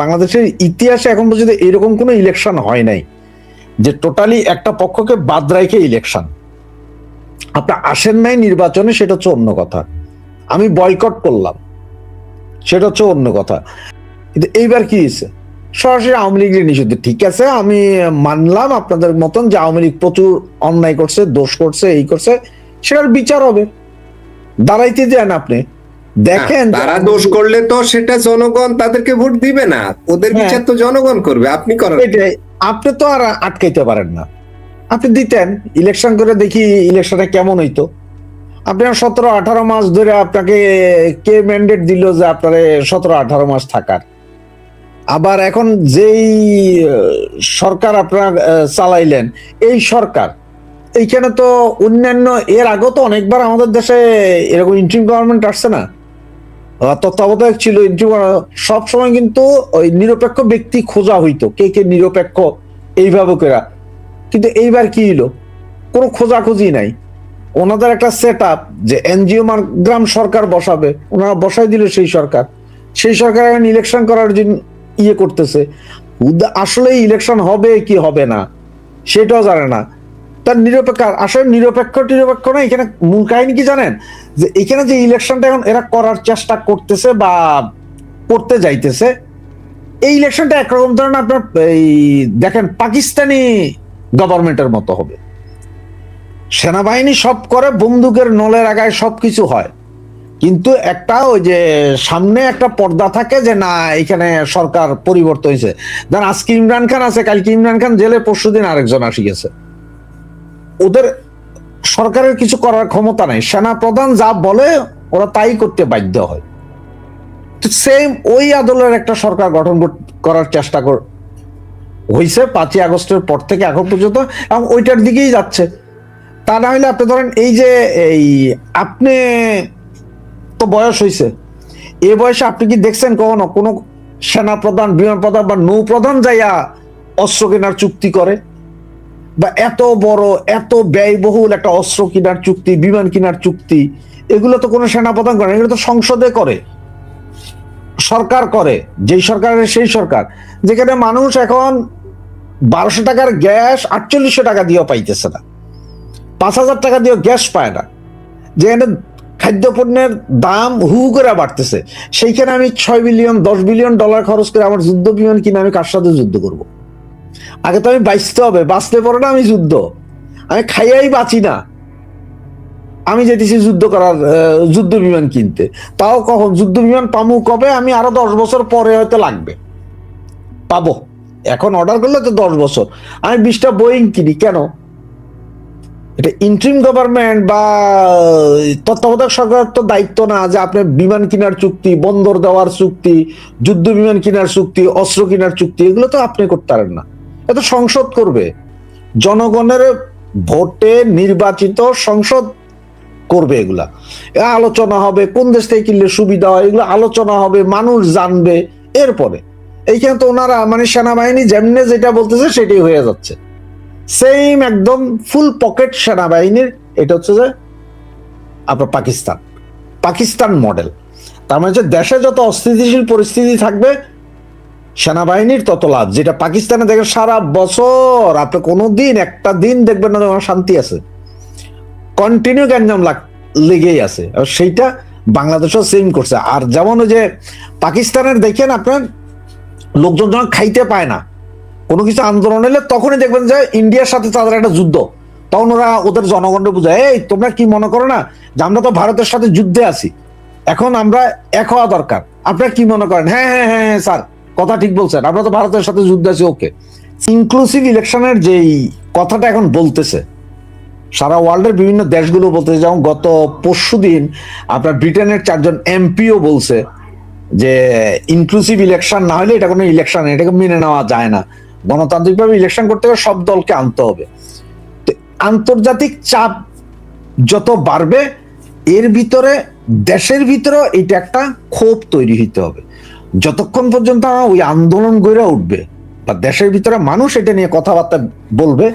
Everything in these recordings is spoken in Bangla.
বাংলাদেশের ইতিহাসে এখন পর্যন্ত এরকম কোনো ইলেকশন হয় নাই যে টোটালি একটা পক্ষকে বাদ রেখে ইলেকশন আপনার আসেন নাই নির্বাচনে, সেটা হচ্ছে অন্য কথা। আমি বয়কট করলাম, সেটা হচ্ছে অন্য কথা। কিন্তু এইবার কি হয়েছে? সরাসরি আওয়ামী লীগের নিষিদ্ধ। ঠিক আছে, আমি মানলাম আপনাদের মতন যে আওয়ামী লীগ প্রচুর অন্যায় করছে, দোষ করছে, এই করছে, সেটার বিচার হবে। দাঁড়াইতে দেন আপনি। দেখেন তারা দোষ করলে তো সেটা জনগণ তাদেরকে ভোট দিবে না। ওদের হ্যাঁ। বিচার তো জনগণ করবে আপনি করেন। আপনি তো আর আটকাইতে পারেন না। আপনি দিতেন ইলেকশন করে দেখি ইলেকশনে কেমন হইতো। আপনি সতেরো আঠারো মাস ধরে আপনাকে কে ম্যান্ডেট দিল যে আপনার সতেরো আঠারো মাস থাকার? আবার এখন যেই সরকার আপনার চালাইলেন এই সরকার এইখানে তো অন্যান্য এর আগেও তো অনেকবার আমাদের দেশে এরকম ইন্ট্রিম গভর্নমেন্ট আসছে না? তত্ত্বাবধায়ক ছিল সব সময় কিন্তু ওই নিরপেক্ষ ব্যক্তি খোঁজা হইতো, কে কে নিরপেক্ষ, এইভাবে করা কিন্তু এইবার কি হলো কোনো খোঁজাখুঁজি নাই। ওনাদের একটা সেট আপ যে এনজিও গ্রাম সরকার বসাবে, ওনারা বসাই দিল সেই সরকার। সেই সরকার এখন ইলেকশন করার জন্য ইয়ে করতেছে আসলে ইলেকশন হবে কি হবে না, সেটাও জানে না। তার নিরপেক্ষ আসলে নিরপেক্ষ নিরপেক্ষ না এখানে মূল কাহিনী কি জানেন? যে এখানে যে ইলেকশনটা এখন এরা করার চেষ্টা করতেছে বা করতে যাইতেছে, এই ইলেকশনটা একরকম ধরেন আপনার এই দেখেন পাকিস্তানি গভর্নমেন্টের মতো হবে। সেনাবাহিনী সব করে, বন্দুকের নলের আগায় সবকিছু হয়। কিন্তু একটা ওই যে সামনে একটা পর্দা থাকে যে না, এখানে সরকার পরিবর্তন হয়েছে। ধরেন আজকে ইমরান খান আছে, কালকে ইমরান খান জেলে পরশুদিন আরেকজন আসি গেছে ওদের সরকারের কিছু করার ক্ষমতা নাই। সেনা প্রধান যা বলে, ওরা তাই করতে বাধ্য হয়। তো সেম ওই আদলের একটা সরকার গঠন করার চেষ্টা কর হয়েছে পাঁচই আগস্টের পর থেকে এখন পর্যন্ত, এবং ওইটার দিকেই যাচ্ছে। তা না হলে আপনি ধরেন এই যে এই আপনি তো বয়স হয়েছে এ বয়সে আপনি কি দেখছেন কখনো কোনো সেনা প্রধান বিমান প্রধান বা নৌ প্রধান যাইয়া অস্ত্র কেনার চুক্তি করে? বা এত বড় এত ব্যয়বহুল একটা অস্ত্র কেনার চুক্তি বিমান কেনার চুক্তি এগুলো তো কোনো সেনাপ্রধান করে না, এগুলো তো সংসদে করে সরকার করে যেই সরকারের সেই সরকার যেখানে মানুষ এখন বারোশো টাকার গ্যাস আটচল্লিশশো টাকা দিয়েও পাইতেছে না পাঁচ হাজার টাকা দিয়েও গ্যাস পায় না যেখানে খাদ্যপণ্যের দাম হু করে বাড়তেছে সেইখানে আমি ছয় বিলিয়ন দশ বিলিয়ন ডলার খরচ করে আমার যুদ্ধ বিমান কিনে আমি কার সাথে যুদ্ধ করব? আগে তো আমি বাঁচতে হবে বাঁচতে পারো না আমি যুদ্ধ। আমি খাইয়াই বাঁচি না। আমি যেতেছি যুদ্ধ করার যুদ্ধ বিমান কিনতে। তাও কখন? যুদ্ধ বিমান পামু কবে? আমি আরও দশ বছর পরে হয়তো লাগবে। পাবো। এখন অর্ডার করলে তো দশ বছর। আমি বিশটা বোয়িং কিনি, কেন? এটা ইন্ট্রিম গভর্নমেন্ট বা তত্ত্বাবধায়ক সরকারের তো দায়িত্ব না যে আপনি বিমান কেনার চুক্তি, বন্দর দেওয়ার চুক্তি, যুদ্ধ বিমান কেনার চুক্তি, অস্ত্র কেনার চুক্তি, এগুলো তো আপনি করতে পারেন না। এটা সংসদ করবে। জনগণের ভোটে নির্বাচিত সংসদ করবে এগুলা। আলোচনা হবে, কোন দেশ থেকে কিনলে সুবিধা হয়, এগুলো আলোচনা হবে, মানুষ জানবে এরপরে। এইখানে তো ওনারা মানে সেনাবাহিনী যেমনে যেটা বলতেছে সেটাই হয়ে যাচ্ছে। সেম একদম ফুল পকেট সেনাবাহিনীর, এটা হচ্ছে যে আপনার পাকিস্তান। পাকিস্তান মডেল তার মানে দেশে যত অস্থিতিশীল পরিস্থিতি থাকবে সেনাবাহিনীর তত লাভ যেটা পাকিস্তানে দেখে সারা বছর, আপনি কোনোদিন একটা দিন দেখবেন না যে ওখানে শান্তি আছে। কন্টিনিউ গ্যাঞ্জাম লাগ লেগেই আছে। সেইটা বাংলাদেশও সেম করছে। আর যেমন যে পাকিস্তানের দেখেন আপনার লোকজন যখন খাইতে পায় না, কোনো কিছু আন্দোলন এলে তখনই দেখবেন যে ইন্ডিয়ার সাথে তাদের একটা যুদ্ধ। তখন ওরা ওদের জনগণকে বুঝায়, এই, তোমরা কি মনে করো না যে আমরা তো ভারতের সাথে যুদ্ধে আছি? এখন আমরা এক হওয়া দরকার। আপনারা কি মনে করেন? হ্যাঁ হ্যাঁ হ্যাঁ হ্যাঁ স্যার। কথা ঠিক বলছেন। আমরা তো ভারতের সাথে যুদ্ধ আছি ওকে ইনক্লুসিভ ইলেকশনের যেই কথাটা এখন বলতেছে, সারা ওয়ার্ল্ডের বিভিন্ন দেশগুলো বলতেছে, যেমন গত পরশু দিন আপনার ব্রিটেনের চারজন এমপিও বলছে যে ইনক্লুসিভ ইলেকশন না হলে এটা কোনো ইলেকশন এটাকে মেনে নেওয়া যায় না। গণতান্ত্রিকভাবে ইলেকশন করতে গেলে সব দলকে আনতে হবে। তো আন্তর্জাতিক চাপ যত বাড়বে, এর ভিতরে, দেশের ভিতরেও এটা একটা ক্ষোভ তৈরি হইতে হবে। যতক্ষণ পর্যন্ত ওই আন্দোলন গড়ে উঠবে বা দেশের ভিতরে মানুষ এটা নিয়ে কথাবার্তা বলবে,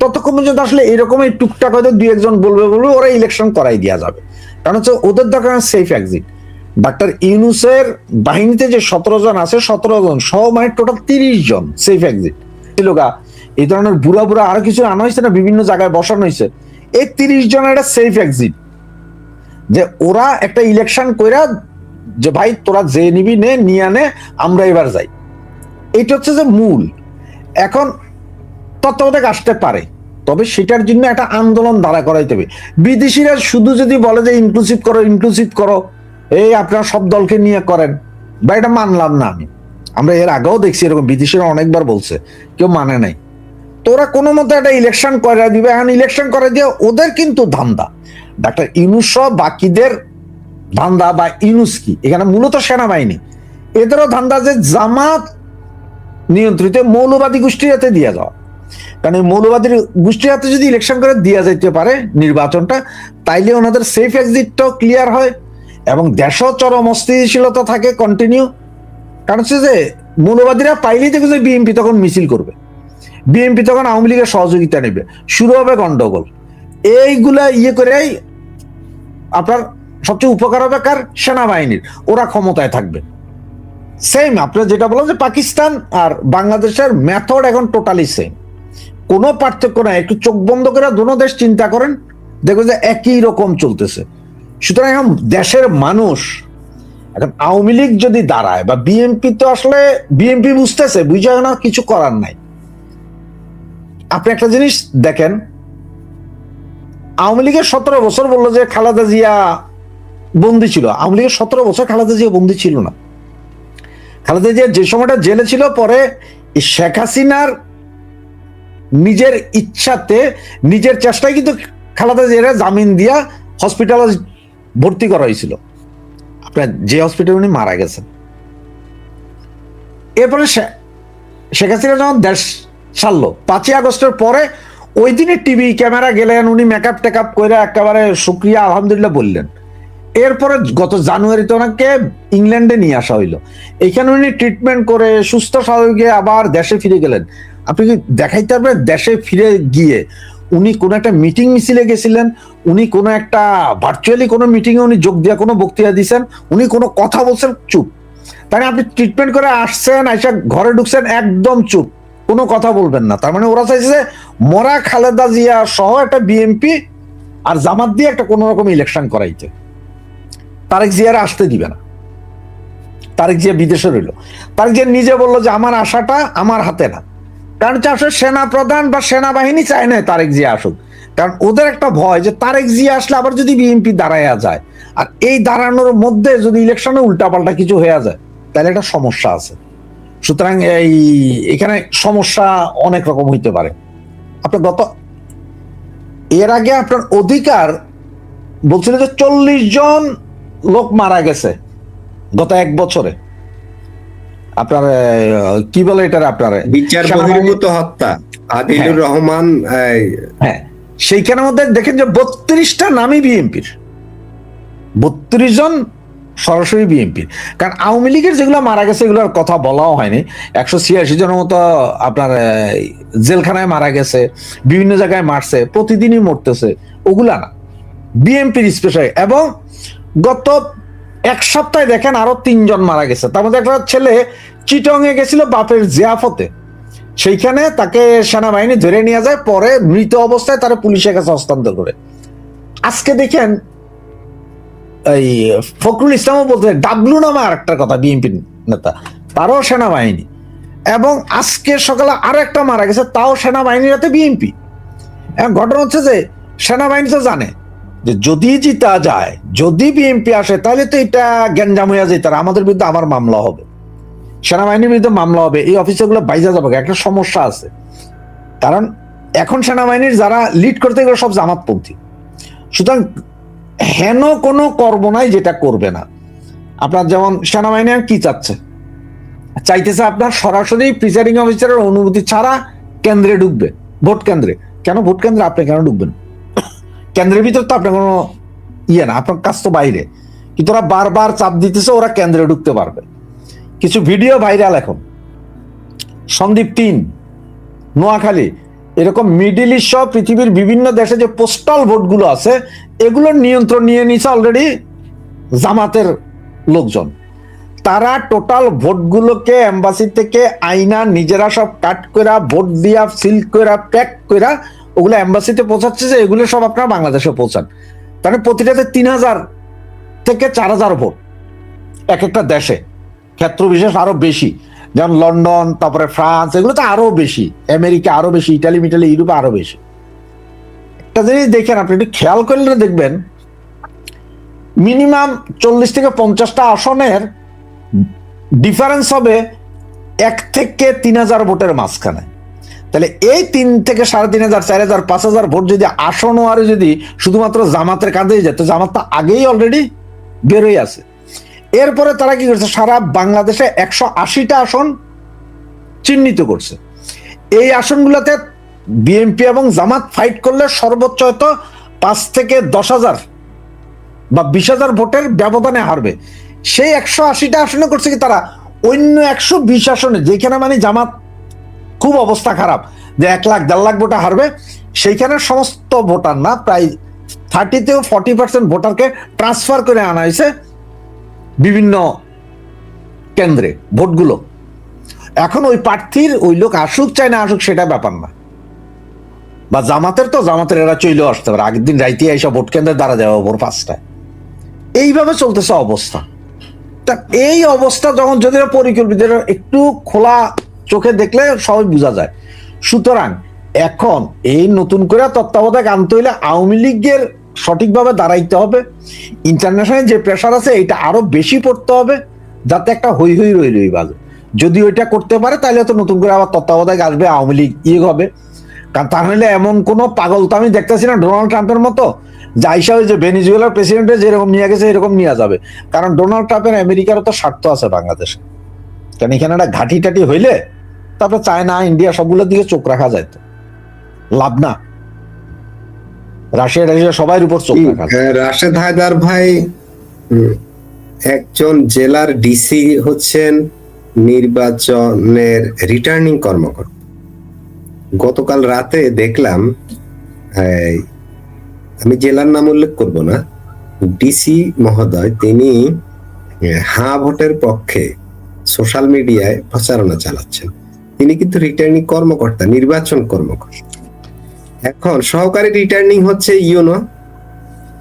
ততক্ষণ পর্যন্ত আসলে এরকমই টুকটাক হয়তো দুই একজন বলবে বলবে ওরা ইলেকশন করাই দেওয়া যাবে। কারণ হচ্ছে ওদের দরকার সেফ এক্সিট ডাক্তার ইউনুসের বাহিনীতে যে সতেরো জন আছে, সতেরো জন সহ মানে টোটাল তিরিশ জন সেফ এক্সিট ছিল গা এই ধরনের বুড়া বুড়া আরও কিছু আনা হয়েছে না, বিভিন্ন জায়গায় বসানো হয়েছে। এই তিরিশ জনের একটা সেফ এক্সিট যে ওরা একটা ইলেকশন কইরা যে ভাই, তোরা যে নিবি নে, নিয়ে আনে আমরা এবার যাই। এটা হচ্ছে যে মূল। এখন তত্ত্বাবধায়ক আসতে পারে, তবে সেটার জন্য একটা আন্দোলন দাঁড়া করাইতে হবে। বিদেশিরা শুধু যদি বলে যে ইনক্লুসিভ করো ইনক্লুসিভ করো, এই আপনারা সব দলকে নিয়ে করেন বা এটা মানলাম না আমি। আমরা এর আগেও দেখছি এরকম, বিদেশিরা অনেকবার বলছে, কেউ মানে নাই। তোরা কোনো মতো একটা ইলেকশন করে দিবে, এখন ইলেকশন করে দিয়ে ওদের কিন্তু ধান্দা। ডাক্তার ইউনুস বাকিদের ধান্দা বা ইউনুস কি? এখানে মূলত সেনাবাহিনী। এদেরও ধান্দা যে জামাত নিয়ন্ত্রিত মৌলবাদী গোষ্ঠীর হাতে দিয়ে যাওয়া। কারণ এই মৌলবাদী গোষ্ঠীর হাতে যদি ইলেকশন করে দেওয়া যাইতে পারে নির্বাচনটা, তাইলে ওনাদের সেফ এক্সিটটাও ক্লিয়ার হয় এবং দেশও চরম অস্থিতিশীলতা থাকে কন্টিনিউ কারণ হচ্ছে যে, মৌলবাদীরা পাইলেই দেখবে যে বিএনপি তখন মিছিল করবে। বিএনপি তখন আওয়ামী লীগের সহযোগিতা নেবে। শুরু হবে গন্ডগোল। এইগুলা ইয়ে করেই আপনার সবচেয়ে উপকার হবে কার? সেনাবাহিনীর। ওরা ক্ষমতায় থাকবে। সেম আপনি যেটা বলেন যে পাকিস্তান আর বাংলাদেশের মেথড এখন টোটালি সেম কোনো পার্থক্য নাই, একটু চোখ বন্ধ করে দুনো দেশ চিন্তা করেন, দেখবেন যে একই রকম চলতেছে। সুতরাং এখন দেশের মানুষ, এখন আওয়ামী লীগ যদি দাঁড়ায়, বা বিএনপি তো আসলে বিএনপি বুঝতেছে, বুঝে না, কিছু করার নাই। আপনি একটা জিনিস দেখেন, আওয়ামী লীগের সতেরো বছর বলল যে খালেদা জিয়া বন্দি ছিল। আওয়ামী লীগের সতেরো বছর খালেদা জিয়া বন্দি ছিল না। খালেদা জিয়া যে সময়টা জেলে ছিল, পরে শেখ হাসিনার নিজের ইচ্ছাতে, নিজের চেষ্টায় কিন্তু খালেদা জিয়ার জামিন দিয়া হসপিটালে ভর্তি করা হয়েছিল। আপনার যে হসপিটালে উনি মারা গেছেন। এরপরে শেখ হাসিনা যখন দেশ ছাড়লো, পাঁচই আগস্টের পরে ওই দিনে টিভি ক্যামেরা গেলেন, উনি মেকআপ টেকআপ করে একেবারে শুক্রিয়া আলহামদুলিল্লাহ বললেন। এরপরে গত জানুয়ারিতে ওনাকে ইংল্যান্ডে নিয়ে আসা হইল। এখানে উনি ট্রিটমেন্ট করে সুস্থ স্বাভাবিক আবার দেশে ফিরে গেলেন। আপনি কি দেখাইতে পারবেন? দেশে ফিরে গিয়ে উনি কোনো একটা মিটিং মিছিলে গেছিলেন, উনি কোনো একটা ভার্চুয়ালি কোনো মিটিং এ উনি যোগ দিয়ে, কোনো বক্তৃতা দিয়েছেন উনি কোনো কথা বলছেন, চুপ। তাই আপনি ট্রিটমেন্ট করে আসছেন, আইসা ঘরে ঢুকছেন, একদম চুপ। কোনো কথা বলবেন না। তার মানে ওরা চাইছে মরা খালেদা জিয়া সহ একটা বিএমপি আর জামাত দিয়ে একটা কোনো রকম ইলেকশন করাইতে। তারেক জিয়ারা আসতে দিবে না। তারেক জিয়া বিদেশে রইল। তারেক জিয়া নিজে বলল যে, আমার আশাটা আমার হাতে না। কারণ হচ্ছে সেনা প্রধান বা সেনাবাহিনী চায় না তারেক জিয়া আসুক। কারণ ওদের একটা ভয় যে, তারেক জিয়া আসলে আবার যদি বিএনপি দাঁড়াইয়া যায়, আর এই দাঁড়ানোর মধ্যে যদি ইলেকশনে উল্টাপাল্টা কিছু হয়ে যায়, তাহলে একটা সমস্যা আছে। সুতরাং এই, এখানে সমস্যা অনেক রকম হইতে পারে। আপনার গত, এর আগে আপনার অধিকার বলছিল যে, চল্লিশ জন লোক মারা গেছে গত এক বছরে। আপনার কি বলে এটার আপনার? বিচার বহির্ভূত হত্যা আদিলুর হ্যাঁ। রহমান হ্যাঁ। সেইখানের মধ্যে দেখেন যে বত্রিশটা নামই বিএনপির। বত্রিশ জন সরাসরি বিএনপির। কারণ আওয়ামী লীগের যেগুলো মারা গেছে এগুলোর কথা বলাও হয়নি। একশো ছিয়াশি জনের মতো আপনার জেলখানায় মারা গেছে বিভিন্ন জায়গায় মারছে প্রতিদিনই মরতেছে ওগুলা না। বিএনপির স্পেশাল এবং গত এক সপ্তাহে দেখেন আরও তিনজন মারা গেছে। তার মধ্যে একটা ছেলে চিটং এ গেছিল বাপের জিয়াফতে। সেইখানে তাকে সেনাবাহিনী ধরে নিয়ে যায়, পরে মৃত অবস্থায় তারা পুলিশের কাছে হস্তান্তর করে। আজকে দেখেন, এই ফখরুল ইসলামও বলতে ডাবলু নামে আরেকটা কথা বিএনপি নেতা, তারও সেনাবাহিনী। এবং আজকে সকালে আর একটা মারা গেছে, তাও সেনাবাহিনীর হাতে বিএনপি। ঘটনা হচ্ছে যে, সেনাবাহিনী তো জানে যে যদি জিতা যায়, যদি বিএনপি আসে, তাহলে তো এটা গ্যাঞ্জাম হইয়া যেত আর আমাদের বিরুদ্ধে আমার মামলা হবে। সেনাবাহিনীর বিরুদ্ধে মামলা হবে। এই অফিসারগুলো বাইজা যাবে। একটা সমস্যা আছে। কারণ এখন সেনাবাহিনীর যারা লিড করতে গেলে সব জামাতপন্থী। সুতরাং হেন কোনো কর্ম নাই যেটা করবে না। আপনার যেমন সেনাবাহিনী কি চাচ্ছে? চাইতেছে আপনার সরাসরি প্রিসাইডিং অফিসারের অনুমতি ছাড়া কেন্দ্রে ঢুকবে। ভোট কেন্দ্রে। কেন ভোট কেন্দ্রে? আপনি কেন ঢুকবেন? কেন্দ্রের ভিতর তো আপনার কোনো ইয়ে না, আপনার কাজ তো বাইরে। কিন্তু ওরা বারবার চাপ দিতেছে, ওরা কেন্দ্রে ঢুকতে পারবে। কিছু ভিডিও ভাইরাল এখন। সন্দীপ তিন, নোয়াখালী। এরকম মিডিল ইস্ট সহ পৃথিবীর বিভিন্ন দেশে যে পোস্টাল ভোটগুলো আছে, এগুলোর নিয়ন্ত্রণ নিয়ে নিছে অলরেডি জামাতের লোকজন। তারা টোটাল ভোটগুলোকে এম্বাসি থেকে আইনা নিজেরা সব কাট করা ভোট দিয়া সিল করা প্যাক করা ওগুলো এম্বাসিতে পৌঁছাচ্ছে যে এগুলো সব আপনারা বাংলাদেশে পৌঁছান। তাহলে প্রতিটাতে তিন হাজার থেকে চার হাজার ভোট এক একটা দেশে। ক্ষেত্র বিশেষ আরও বেশি। যেমন লন্ডন, তারপরে ফ্রান্স এগুলো তো আরও বেশি। আমেরিকা আরও বেশি, ইটালি, মিটালি, ইউরোপে আরও বেশি। একটা জিনিস দেখেন, আপনি একটু খেয়াল করলে দেখবেন, মিনিমাম চল্লিশ থেকে পঞ্চাশটা আসনের ডিফারেন্স হবে এক থেকে তিন হাজার ভোটের মাঝখানে। তাহলে এই তিন থেকে সাড়ে তিন হাজার, চার হাজার, পাঁচ হাজার ভোট যদি আসন আর যদি শুধুমাত্র জামাতের কাঁধেই যেত জামাত তো আগেই অলরেডি বেরোই আছে। এরপরে তারা কি করছে, সারা বাংলাদেশে একশো আশিটা আসন চিহ্নিত করছে। এই আসনগুলোতে বিএনপি এবং জামাত ফাইট করলে সর্বোচ্চ হয়তো পাঁচ থেকে দশ হাজার বা বিশ হাজার ভোটের ব্যবধানে হারবে। সেই একশো আশিটা আসনে করছে কি তারা? অন্য একশো বিশ আসনে, যেখানে মানে জামাত খুব অবস্থা খারাপ। যে এক লাখ, দেড় লাখ ভোটে হারবে, সেইখানে সমস্ত ভোটার না, প্রায় থার্টি থেকে ফর্টি পার্সেন্ট ভোটারকে ট্রান্সফার করে আনা হয়েছে বিভিন্ন কেন্দ্রে ভোটগুলো। এখন ওই প্রার্থীর, ওই লোক আসুক চায় না আসুক, সেটা ব্যাপার না। বা জামাতের তো, জামাতের এরা চইলেও আসতে পারে। আগের দিন রাইতে এইসব ভোট কেন্দ্রে দাঁড়া দেওয়া ভোর পাঁচটায়। এইভাবে চলতেছে অবস্থা। তা এই অবস্থা যখন যদি পরিকল্পিত একটু খোলা চোখে দেখলে সবাই বোঝা যায়। সুতরাং এখন এই নতুন করে তত্ত্বাবধায়ক আনতে হইলে আওয়ামী লীগের সঠিকভাবে দাঁড়াইতে হবে। ইন্টারন্যাশনাল যে প্রেশার আছে এটা আরও বেশি পড়তে হবে, যাতে একটা হই হই রই রই বাজে। যদি ওইটা করতে পারে, তাহলে তো নতুন করে আবার তত্ত্বাবধায়ক আসবে, আওয়ামী লীগ ইয়ে হবে। কারণ তাহলে এমন কোন পাগল তো আমি দেখতেছি না, ডোনাল্ড ট্রাম্পের মতো। যাইসা ওই যে ভেনিজুয়েলার প্রেসিডেন্টে যেরকম নিয়ে গেছে, এরকম নিয়ে যাবে। কারণ ডোনাল্ড ট্রাম্পের আমেরিকারও তো স্বার্থ আছে বাংলাদেশে। কারণ এখানে একটা ঘাঁটি টাটি হইলে তারপরে চায়না ইন্ডিয়া সবগুলোর দিকে চোখ রাখা যায় তো। লাভ না। রাশিয়া রাশিয়া সবার উপর চোখ রাখা হ্যাঁ, রাশেদ হায়দার ভাই একজন জেলার ডিসি হচ্ছেন নির্বাচনের রিটার্নিং কর্মকর্তা। গতকাল রাতে দেখলাম আমি জেলার নাম উল্লেখ করব না ডিসি মহোদয় তিনি হা ভোটের পক্ষে সোশ্যাল মিডিয়ায় প্রচারণা চালাচ্ছেন। তিনি কিন্তু রিটার্নিং কর্মকর্তা নির্বাচন কর্মকর্তা। এখন সহকারী রিটার্নিং হচ্ছে ইউনো।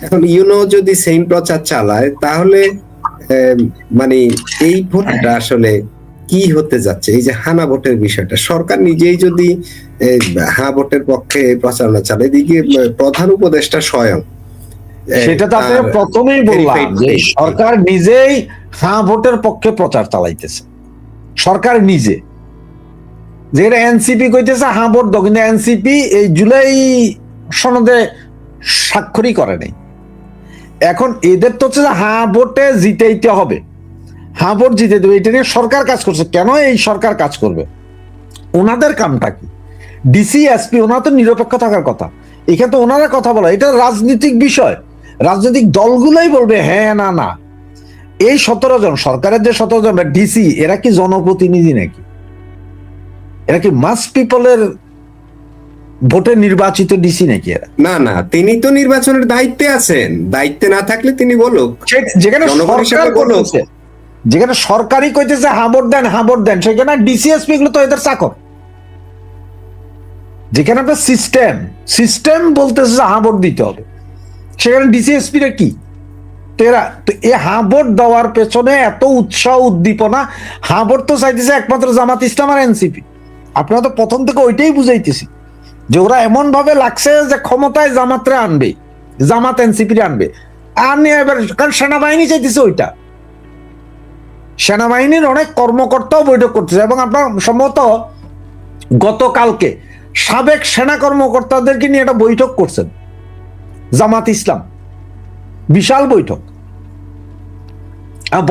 এখন ইউনো যদি সেম প্রচার চালায় তাহলে মানে এই ভোটটা আসলে কি হতে যাচ্ছে? এই যে হানা ভোটের বিষয়টা সরকার নিজেই যদি হা ভোটের পক্ষে প্রচারণা চালায় এদিকে প্রধান উপদেষ্টা স্বয়ং সেটা তো আপনাকে তার প্রথমেই বললাম যে সরকার নিজেই হা ভোটের পক্ষে প্রচার চালাইতেছে। সরকার নিজে। যেটা এনসিপি কইতেছে হ্যাঁ দাও কিন্তু এনসিপি এই জুলাই সনদে স্বাক্ষরই করে নাই। এখন এদের তো হচ্ছে যে হ্যাঁ ভোটে জিতেইতে হবে। হ্যাঁ ভোট জিতে দেবে এটা নিয়ে সরকার কাজ করছে। কেন এই সরকার কাজ করবে? ওনাদের কামটা কি? ডিসি এসপি ওনারা তো নিরপেক্ষ থাকার কথা। এখানে তো ওনারা কথা বলা, এটা রাজনৈতিক বিষয়। রাজনৈতিক দলগুলোই বলবে হ্যাঁ না না। এই সতেরো জন, সরকারের যে সতেরো জন ডিসি এরা কি জনপ্রতিনিধি নাকি? এরা কি মাস পিপলের ভোটে নির্বাচিত ডিসি নাকি এরা? না না তিনি তো নির্বাচনের দায়িত্বে আছেন। দায়িত্বে না থাকলে তিনি বলুক। যেখানে সরকার। যেখানে সরকারই কইতেছে ভোট দেন ভোট দেন সেখানে ডিসিএসপি গুলো তো এদের চাকর। যেখানে আপনার সিস্টেম সিস্টেম বলতেছে যে ভোট দিতে হবে। সেখানে ডিসিএসপি রা কি? তো এরা তো হ্যাঁ ভোট দেওয়ার পেছনে এত উৎসাহ উদ্দীপনা ভোট তো চাইতেছে একমাত্র জামাত ইসলাম আর এনসিপি। আপনারা তো প্রথম থেকে ওইটাই বুঝাইতেছি যে ওরা এমন ভাবে লাগছে যে ক্ষমতায় জামাতরে আনবে, জামাত এনসিপি আনবে। আর নিয়ে এবার, কারণ সেনাবাহিনী চাইতেছে ওইটা। সেনাবাহিনীর অনেক কর্মকর্তাও বৈঠক করতেছে এবং আপনার সম্ভবত গতকালকে সাবেক সেনা কর্মকর্তাদেরকে নিয়ে একটা বৈঠক করছেন, জামাত ইসলাম। বিশাল বৈঠক।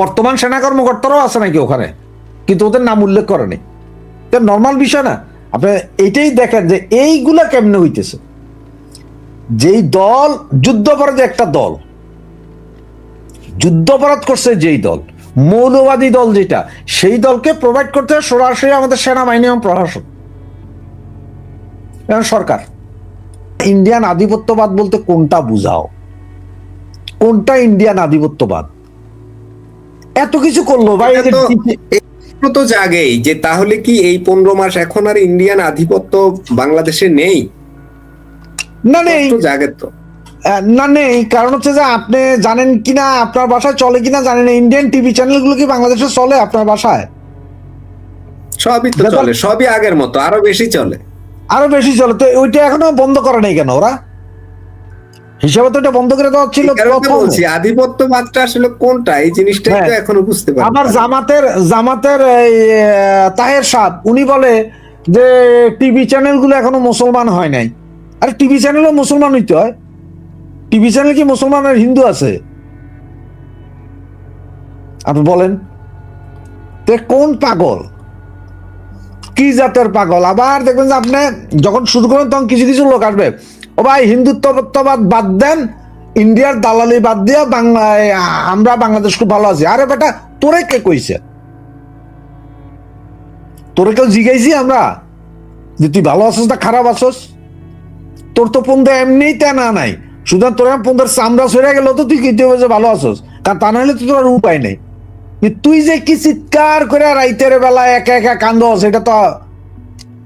বর্তমান সেনা কর্মকর্তারাও আছে নাকি ওখানে? কিন্তু ওদের নাম উল্লেখ করে নর্মাল বিষয় না। আপনি এইটাই দেখেন যে এইগুলা কেমনে হইতেছে। যেই দল যুদ্ধপরাধী একটা দল যুদ্ধপরাধ করছে যেই দল মৌলবাদী দল যেটা সেই দলকে প্রোভাইড করতে সরাসরি আমাদের সেনাবাহিনী এবং প্রশাসন এবং সরকার। ইন্ডিয়ান আধিপত্যবাদ বলতে কোনটা বুঝাও? কোনটা ইন্ডিয়ান আধিপত্যবাদ? এত কিছু করল ভাই প্রশ্ন তো জাগেই যে তাহলে কি এই পনেরো মাস এখন আর ইন্ডিয়ান আধিপত্য বাংলাদেশে নেই? না নেই। জাগে তো। না নেই। কারণ হচ্ছে যে আপনি জানেন কিনা আপনার বাসায় চলে কিনা জানেন ইন্ডিয়ান টিভি চ্যানেলগুলো কি বাংলাদেশে চলে আপনার বাসায়? সবই তো চলে সবই আগের মতো আরও বেশি চলে। আরও বেশি চলে। তো ওইটা এখনও বন্ধ করে নাই কেন ওরা? হিসাবে তো এটা বন্ধ করে দেওয়া ছিল। বলছি আধিপত্যবাদটা আসলে কোনটা? এই জিনিসটাই তো হ্যাঁ। এখনও বুঝতে পারি আবার জামাতের জামাতের তাহের উনি বলে যে টিভি চ্যানেলগুলো এখনও মুসলমান হয় নাই। আরে টিভি চ্যানেলও মুসলমান হইতে হয়। টিভি চ্যানেল কি মুসলমান আর হিন্দু আছে? আপনি বলেন। তে কোন পাগল? কি জাতের পাগল? আবার দেখবেন যে আপনি যখন শুরু করেন তখন কিছু কিছু লোক আসবে। ও ভাই, হিন্দুত্ববাদ বাদ দেন, ইন্ডিয়ার দালালি বাদ দিয়ে বাংলায় আমরা বাংলাদেশ খুব ভালো আছি। আরে বেটা, তোরে কে কইছে? তোরে কেউ জিগাইছি আমরা? যে তুই ভালো আছিস না খারাপ আছিস? তোর তো পন্দে এমনিই তেনা নাই। সুতরাং তোর পন্দের চামড়া সরে গেল তো তুই কিন্তু যে ভালো আছিস। কারণ তা নাহলে তো তোর আর উপায় নেই। তুই যে কি চিৎকার করে রাইতের বেলা একা একা কান্দ এটা তো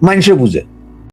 মানুষে বুঝে।